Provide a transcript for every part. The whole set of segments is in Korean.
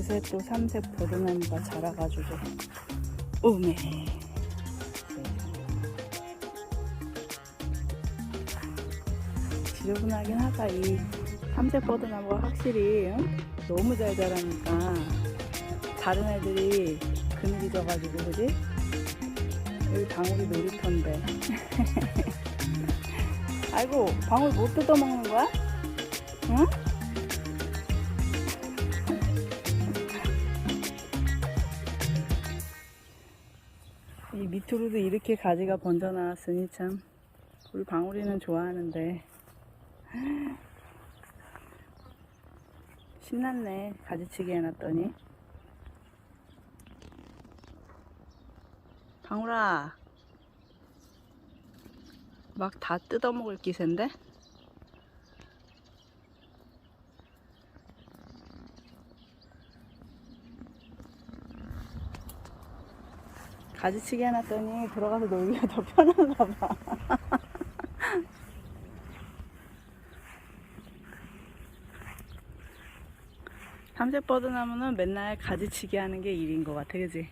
그새 또 삼색 버드나무가 자라가지고 오메 지저분하긴 하다 이 삼색 버드나무가 확실히 응? 너무 잘 자라니까 다른 애들이 그늘이 져가지고 그지? 여기 방울이 놀이터인데 아이고 방울 못 뜯어먹는 거야? 응? 밑으로도 이렇게 가지가 번져 나왔으니 참 우리 방울이는 좋아하는데 신났네 가지치기 해놨더니 방울아 막 다 뜯어먹을 기세인데? 가지치기 해놨더니 들어가서 놀기가 더 편한가 봐. 삼색 뻗어나무는 맨날 가지치기 하는 게 일인 것 같아, 그지?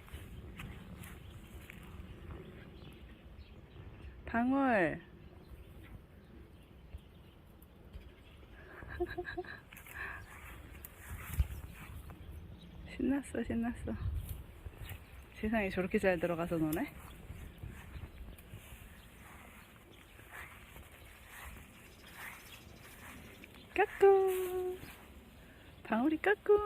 방울. 신났어, 신났어. 세상에 저렇게 잘 들어가서 노네? 까꿍. 방울이 까꿍.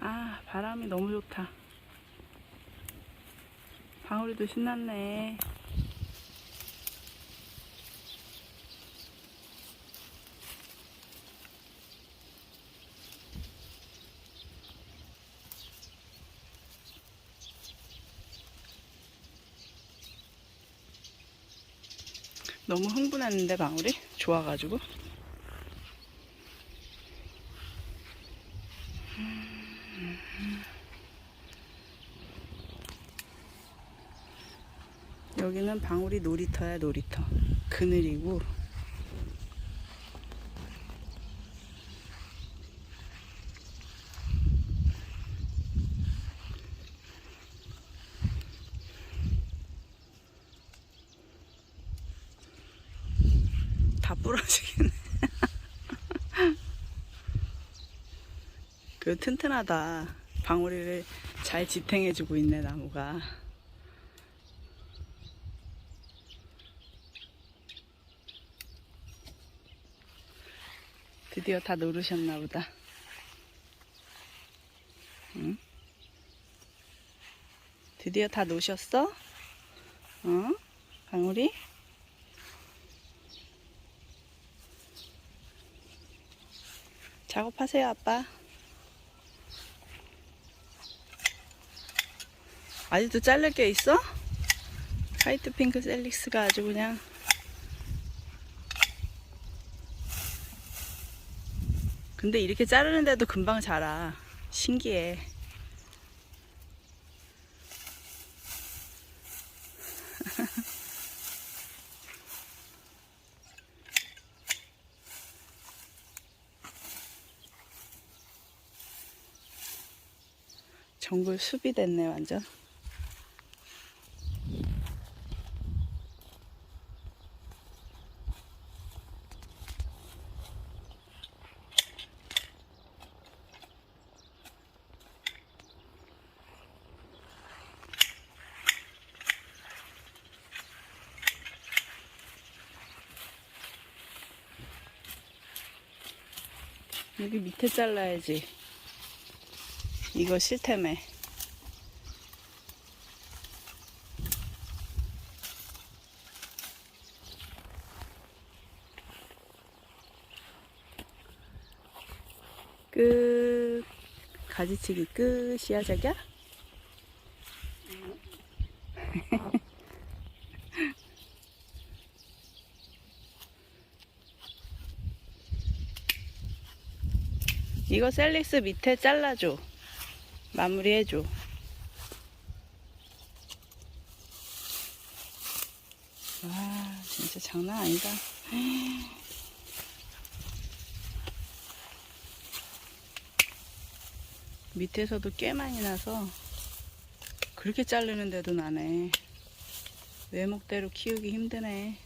아 바람이 너무 좋다 방울이도 신났네. 너무 흥분했는데 방울이 좋아가지고 여기는 방울이 놀이터야 놀이터. 그늘이고. 다 부러지겠네. 그 튼튼하다. 방울이를 잘 지탱해주고 있네 나무가 드디어 다 노르셨나 보다. 응? 드디어 다 노셨어? 어? 강우리? 작업하세요, 아빠. 아직도 자를 게 있어? 화이트 핑크 셀릭스가 아주 그냥 근데 이렇게 자르는데도 금방 자라. 신기해. 정글 숲이 됐네, 완전. 여기 밑에 잘라야지. 이거 싫다며. 끝. 가지치기 끝이야, 자기야? 이거 셀릭스 밑에 잘라줘. 마무리해줘. 와, 진짜 장난 아니다. 밑에서도 꽤 많이 나서 그렇게 자르는데도 나네. 외목대로 키우기 힘드네.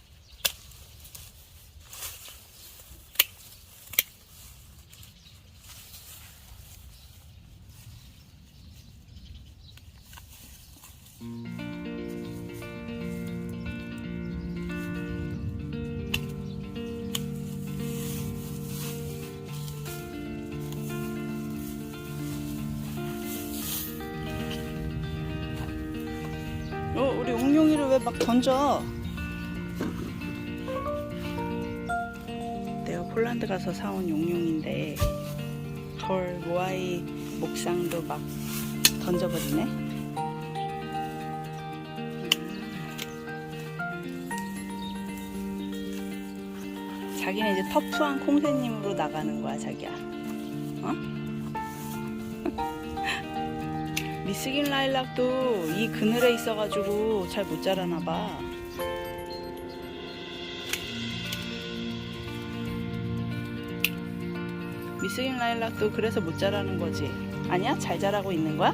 어, 우리 옹룡이를 왜 막 던져? 내가 폴란드 가서 사온 용룡인데 덜 모아이 목상도 막 던져버리네. 자기는 이제 터프한 콩새님으로 나가는 거야, 자기야. 어? 미스긴 라일락도 이 그늘에 있어가지고 잘 못 자라나 봐. 미스긴 라일락도 그래서 못 자라는 거지. 아니야? 잘 자라고 있는 거야?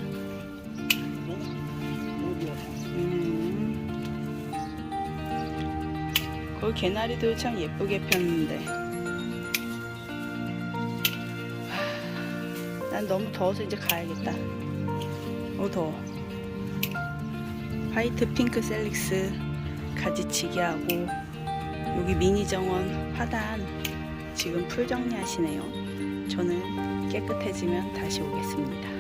음. 거기 개나리도 참 예쁘게 폈는데. 하, 난 너무 더워서 이제 가야겠다. 어 더워 화이트 핑크 셀릭스 가지치기 하고 여기 미니 정원 화단 지금 풀 정리하시네요 저는 깨끗해지면 다시 오겠습니다